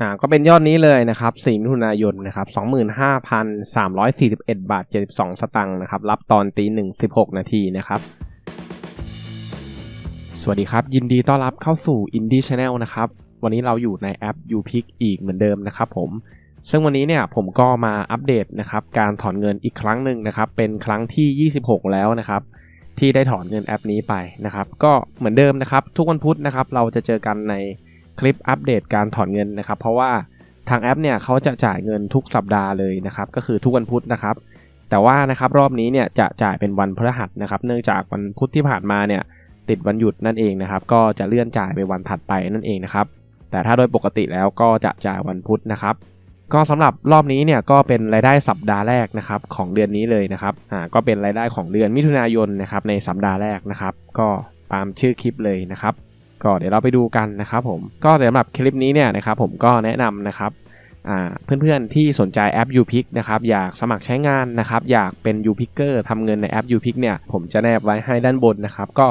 อ่าก็เป็นยอดนี้เลยนะครับ4มิถุนายนนะครับ25,341 บาท 72 สตังค์นะครับ รับตอนตีหนึ่ง16 นาทีนะครับ สวัสดีครับ ยินดีต้อนรับเข้าสู่ Indie Channel นะครับ วันนี้เราอยู่ในแอป u p i c อีกเหมือนเดิมนะครับผม ซึ่งวันนี้เนี่ยผมก็มาอัปเดตนะครับการถอนเงินอีกครั้งหนึ่งนะครับ เป็นครั้งที่ 26 แล้วนะครับที่ได้ถอนเงินแอปนี้ไปนะครับ ก็เหมือนเดิมนะครับ ทุกวันพุธนะครับเราจะเจอกันใน คลิปอัปเดตการถอนเงินนะครับ เพราะว่าทางแอปเนี่ยเขาจะจ่ายเงินทุกสัปดาห์เลยนะครับ ก็คือทุกวันพุธนะครับ แต่ว่านะครับรอบนี้เนี่ยจะจ่ายเป็นวันพฤหัสนะครับ เนื่องจากวันพุธที่ผ่านมาเนี่ยติดวันหยุดนั่นเองนะครับ ก็จะเลื่อนจ่ายไปวันถัดไปนั่นเองนะครับ แต่ถ้าโดยปกติแล้วก็จะจ่ายวันพุธนะครับ ก็สำหรับรอบนี้เนี่ยก็เป็นรายได้สัปดาห์แรกนะครับของเดือนนี้เลยนะครับอ่าก็เป็นรายได้ของเดือนมิถุนายนนะครับในสัปดาห์แรกนะครับ ก็ตามชื่อคลิปเลยนะครับ ก็เดี๋ยวเราไปดูกันนะครับผมก็สำหรับคลิปนี้เนี่ยนะครับผมก็แนะนำนะครับเพื่อนๆที่สนใจแอป UPick นะครับอยากสมัครใช้งานนะครับอยากเป็น UPicker ทำเงินในแอป UPick เนี่ยผมจะแนบไว้ให้ด้านบนนะครับก็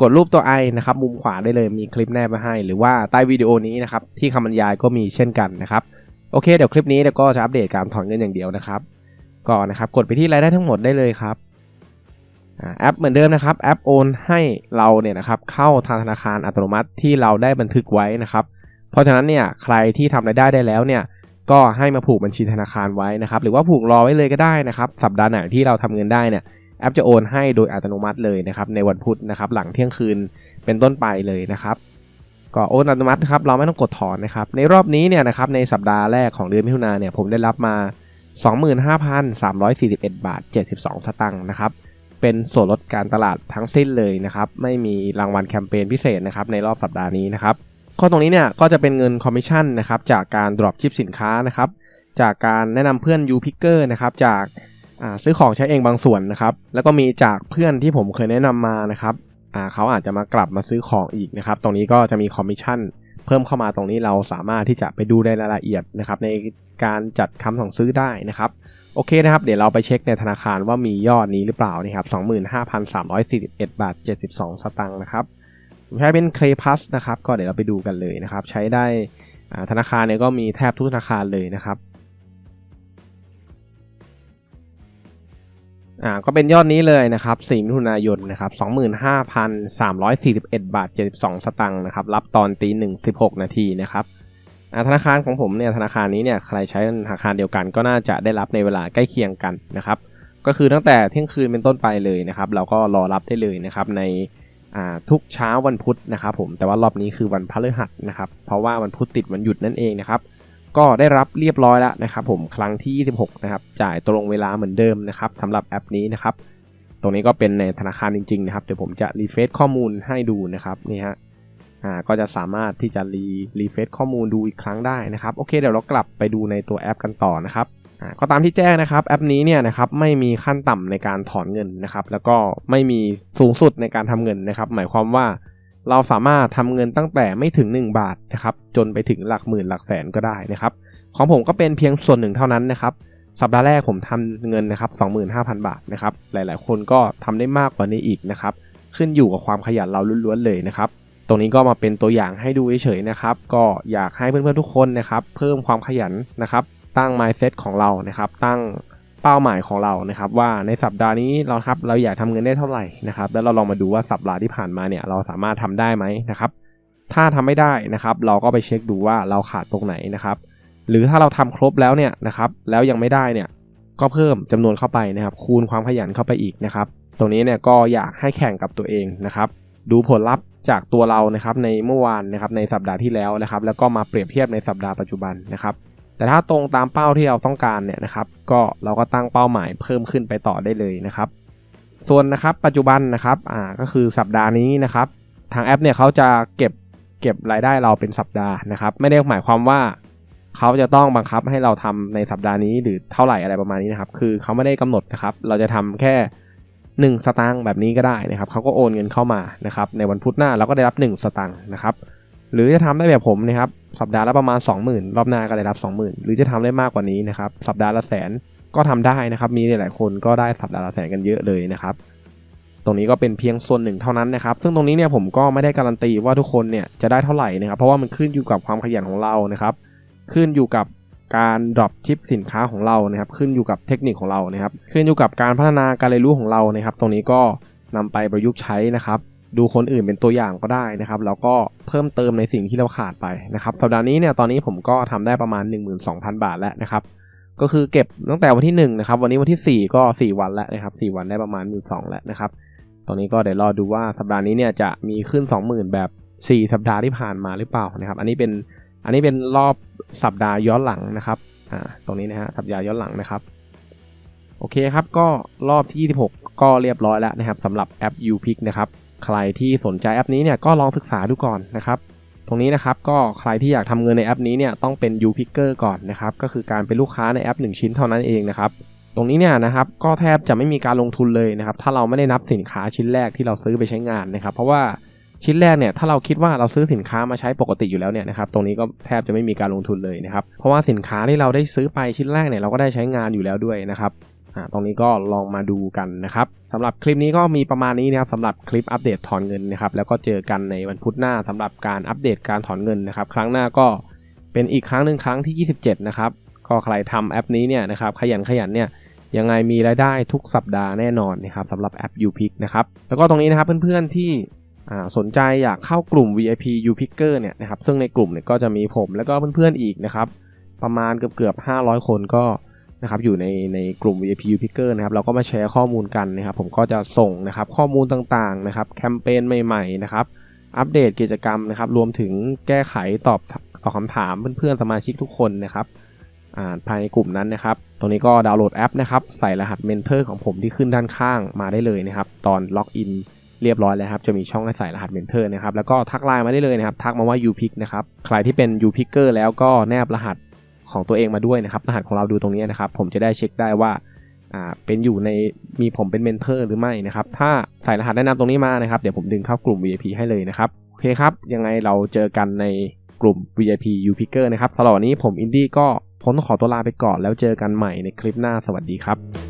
กดรูปตัวไอนะครับมุมขวาได้เลยมีคลิปแนบมาให้ หรือว่าใต้วิดีโอนี้นะครับที่คำบรรยายก็มีเช่นกันนะครับโอเคเดี๋ยวคลิปนี้เดี๋ยวก็จะอัปเดตการถอนเงินอย่างเดียวนะครับก็นะครับกดไปที่รายได้ทั้งหมดได้เลยครับ แอปเหมือนเดิมนะครับแอปโอนให้เราเนี่ยนะครับเข้าทางธนาคารอัตโนมัติที่เราได้บันทึกไว้นะครับ เพราะฉะนั้นเนี่ยใครที่ทำรายได้ได้แล้วเนี่ยก็ให้มาผูกบัญชีธนาคารไว้นะครับ หรือว่าผูกรอไว้เลยก็ได้นะครับ สัปดาห์ไหนที่เราทำเงินได้เนี่ยแอปจะโอนให้โดยอัตโนมัติเลยนะครับในวันพุธนะครับหลังเที่ยงคืนเป็นต้นไปเลยนะครับก็โอนอัตโนมัตินะครับเราไม่ต้องกดถอนนะครับในรอบนี้เนี่ยนะครับในสัปดาห์แรกของเดือนมิถุนาเนี่ยผมได้รับมา 25,341 บาท 72 สตังค์นะครับ เป็นส่วนลดการตลาดทั้งสิ้นเลยนะครับ ไม่มีรางวัลแคมเปญพิเศษนะครับในรอบสัปดาห์นี้นะครับ ข้อตรงนี้เนี่ยก็จะเป็นเงินคอมมิชชั่นนะครับจากการ drop ship สินค้านะครับ จากการแนะนำเพื่อน u p i c k e r นะครับจากซื้อของใช้เองบางส่วนนะครับ แล้วก็มีจากเพื่อนที่ผมเคยแนะนำมานะครับเขาอาจจะมากลับมาซื้อของอีกนะครับ ตรงนี้ก็จะมีคอมมิชชั่นเพิ่มเข้ามาตรงนี้เราสามารถที่จะไปดูในรายละเอียดนะครับในการจัดคำสั่งซื้อได้นะครับ โอเคนะครับ เดี๋ยวเราไปเช็คในธนาคารว่ามียอดนี้หรือเปล่านะครับ25,341 บาท 72 สตางค์นะครับผมใช้เป็น c l a y p l u s นะครับ ก็เดี๋ยวเราไปดูกันเลยนะครับ ใช้ได้ธนาคารเนี่ยก็มีแทบทุกธนาคารเลยนะครับอ่าก็เป็นยอดนี้เลยนะครับ4มิถุนายนนะครับ25,341 บาท 72 สตางค์นะครับ รับตอนตีหนึ่ง16 นาทีนะครับ ธนาคารของผมเนี่ยธนาคารนี้เนี่ยใครใช้ธนาคารเดียวกัน ก็น่าจะได้รับในเวลาใกล้เคียงกันนะครับก็คือตั้งแต่เที่ยงคืนเป็นต้นไปเลยนะครับเราก็รอรับได้เลยนะครับในทุกเช้าวันพุธนะครับผมแต่ว่ารอบนี้คือวันพฤหัสนะครับเพราะว่าวันพุธติดวันหยุดนั่นเองนะครับก็ได้รับเรียบร้อยแล้วนะครับผมครั้งที่ 26 นะครับจ่ายตรงเวลาเหมือนเดิมนะครับสำหรับแอปนี้นะครับ ตรงนี้ก็เป็นในธนาคารจริงๆนะครับเดี๋ยวผมจะรีเฟซข้อมูลให้ดูนะครับนี่ฮะ อ่าก็จะสามารถที่จะรีรีเฟซข้อมูลดูอีกครั้งได้นะครับโอเคเดี๋ยวเรากลับไปดูในตัวแอปกันต่อนะครับก็ตามที่แจ้งนะครับแอปนี้เนี่ยนะครับไม่มีขั้นต่ำในการถอนเงินนะครับแล้วก็ไม่มีสูงสุดในการทำเงินนะครับ หมายความว่าเราสามารถทำเงินตั้งแต่ไม่ถึง 1 บาทนะครับจนไปถึงหลักหมื่นหลักแสนก็ได้นะครับของผมก็เป็นเพียงส่วนหนึ่งเท่านั้นนะครับสัปดาห์แรกผมทำเงินนะครับ25,000 บาทนะครับหลายๆ คนก็ทำได้มากกว่านี้อีกนะครับขึ้นอยู่กับความขยันเราล้วนๆเลยนะครับ ตรงนี้ก็มาเป็นตัวอย่างให้ดูเฉยๆนะครับ ก็อยากให้เพื่อนๆทุกคนนะครับ เพิ่มความขยันนะครับ ตั้ง mindset ของเรานะครับ ตั้งเป้าหมายของเรานะครับ ว่าในสัปดาห์นี้เราครับเราอยากทำเงินได้เท่าไหร่นะครับ แล้วเราลองมาดูว่าสัปดาห์ที่ผ่านมาเนี่ยเราสามารถทำได้ไหมนะครับ ถ้าทำไม่ได้นะครับ เราก็ไปเช็คดูว่าเราขาดตรงไหนนะครับ หรือถ้าเราทำครบแล้วเนี่ยนะครับ แล้วยังไม่ได้เนี่ยก็เพิ่มจำนวนเข้าไปนะครับ คูณความขยันเข้าไปอีกนะครับ ตรงนี้เนี่ยก็อยากให้แข่งกับตัวเองนะครับ ดูผลลัพธ์ จากตัวเรานะครับในเมื่อวานนะครับในสัปดาห์ที่แล้วนะครับ แล้วก็มาเปรียบเทียบในสัปดาห์ปัจจุบันนะครับ แต่ถ้าตรงตามเป้าที่เราต้องการเนี่ยนะครับ ก็เราก็ตั้งเป้าหมายเพิ่มขึ้นไปต่อได้เลยนะครับ ส่วนนะครับปัจจุบันนะครับอ่าก็คือสัปดาห์นี้นะครับ ทางแอปเนี่ยเขาจะเก็บเก็บรายได้เราเป็นสัปดาห์นะครับ ไม่ได้หมายความว่าเขาจะต้องบังคับให้เราทำในสัปดาห์นี้หรือเท่าไหร่อะไรประมาณนี้นะครับ คือเขาไม่ได้กำหนดนะครับ เราจะทำแค่ 1 สตางค์แบบนี้ก็ได้นะครับเขาก็โอนเงินเข้ามานะครับในวันพุธหน้าเราก็ได้รับ 1 สตางค์นะครับหรือจะทำได้แบบผมนะครับสัปดาห์ละประมาณ 20,000 รอบหน้าก็ได้รับ 20,000 หรือจะทำได้มากกว่านี้นะครับสัปดาห์ละแสนก็ทำได้นะครับมีหลายคนก็ได้สัปดาห์ละแสนกันเยอะเลยนะครับตรงนี้ก็เป็นเพียงส่วนหนึ่งเท่านั้นนะครับ ซึ่งตรงนี้เนี่ยผมก็ไม่ได้การันตีว่าทุกคนเนี่ยจะได้เท่าไหร่นะครับ เพราะว่ามันขึ้นอยู่กับความขยันของเรานะครับ ขึ้นอยู่กับ การดรอปชิปสินค้าของเรานะครับ ขึ้นอยู่กับเทคนิคของเรานะครับ ขึ้นอยู่กับการพัฒนาการเรียนรู้ของเรานะครับ ตรงนี้ก็นำไปประยุกต์ใช้นะครับ ดูคนอื่นเป็นตัวอย่างก็ได้นะครับ แล้วก็เพิ่มเติมในสิ่งที่เราขาดไปนะครับ สัปดาห์นี้เนี่ยตอนนี้ผมก็ทำได้ประมาณ 12,000 บาทแล้วนะครับ ก็คือเก็บตั้งแต่วันที่1นะครับ วันนี้วันที่ 4 ก็ 4 วันแล้วนะครับ 4 วันได้ประมาณ 1 2 0 0 0แล้วนะครับ ตอนนี้ก็เดี๋ยวรอดูว่าสัปดาห์นี้เนี่ยจะมีขึ้น 20,000 แบบ 4 สัปดาห์ที่ผ่านมาหรือเปล่านะครับ อันนี้เป็น อันนี้เป็นรอบสัปดาห์ย้อนหลังนะครับอ่าตรงนี้นะฮะสัปดาห์ย้อนหลังนะครับโอเคครับก็รอบที่ 26 ก็เรียบร้อยแล้วนะครับสำหรับแอป UPick นะครับใครที่สนใจแอปนี้เนี่ยก็ลองศึกษาดูก่อนนะครับตรงนี้นะครับก็ใครที่อยากทำเงินในแอปนี้เนี่ยต้องเป็น UPicker ก่อนนะครับก็คือการเป็นลูกค้าในแอป 1 ชิ้นเท่านั้นเองนะครับตรงนี้เนี่ยนะครับก็แทบจะไม่มีการลงทุนเลยนะครับถ้าเราไม่ได้นับสินค้าชิ้นแรกที่เราซื้อไปใช้งานนะครับเพราะว่า ชิ้นแรกเนี่ยถ้าเราคิดว่าเราซื้อสินค้ามาใช้ปกติอยู่แล้วเนี่ยนะครับตรงนี้ก็แทบจะไม่มีการลงทุนเลยนะครับเพราะว่าสินค้าที่เราได้ซื้อไปชิ้นแรกเนี่ยเราก็ได้ใช้งานอยู่แล้วด้วยนะครับอ่าตรงนี้ก็ลองมาดูกันนะครับสำหรับคลิปนี้ก็มีประมาณนี้นะครับสำหรับคลิปอัปเดตถอนเงินนะครับแล้วก็เจอกันในวันพุธหน้าสำหรับการอัปเดตการถอนเงินนะครับ ครั้งหน้าก็เป็นอีกครั้งหนึ่งครั้งที่ 27 นะครับก็ใครทำแอปนี้เนี่ยนะครับขยันขยันเนี่ยยังไงมีรายได้ทุกสัปดาห์แน่นอนนะครับสำหรับแอป u p i c นะครับแล้วก็ตรงนี้นะครับเพื่อนๆที่ สนใจอยากเข้ากลุ่ม VIP UPicker เนี่ยนะครับซึ่งในกลุ่มเนี่ยก็จะมีผมแล้วก็เพื่อนๆอีกนะครับประมาณเกือบเกือบ500 คนก็นะครับอยู่ในในกลุ่ม VIP u Picker นะครับเราก็มาแชร์ข้อมูลกันนะครับผมก็จะส่งนะครับข้อมูลต่างๆนะครับแคมเปญใหม่ๆนะครับอัปเดตกิจกรรมนะครับรวมถึงแก้ไขตอบตอบคำถามเพื่อนๆสมาชิกทุกคนนะครับอ่าภายในกลุ่มนั้นนะครับตรงนี้ก็ดาวน์โหลดแอปนะครับใส่รหัสเมนเทอร์ของผมที่ขึ้นด้านข้างมาได้เลยนะครับตอนล็อกอิน เรียบร้อยแล้วครับ จะมีช่องให้ใส่รหัสเมนเทอร์นะครับ แล้วก็ทักไลน์มาได้เลยนะครับ ทักมาว่า UPick นะครับ ใครที่เป็น UPicker แล้วก็แนบรหัสของตัวเองมาด้วยนะครับ รหัสของเราดูตรงนี้นะครับ ผมจะได้เช็คได้ว่าอ่าเป็นอยู่ในมีผมเป็นเมนเทอร์หรือไม่นะครับ ถ้าใส่รหัสแนะนำตรงนี้มานะครับ เดี๋ยวผมดึงเข้ากลุ่ม VIP ให้เลยนะครับ โอเคครับ ยังไงเราเจอกันในกลุ่ม VIP U Picker นะครับสำหรับวันนี้ผมอินดี้ก็ผมต้องขอตัวลาไปก่อนแล้วเจอกันใหม่ในคลิปหน้าสวัสดีครับ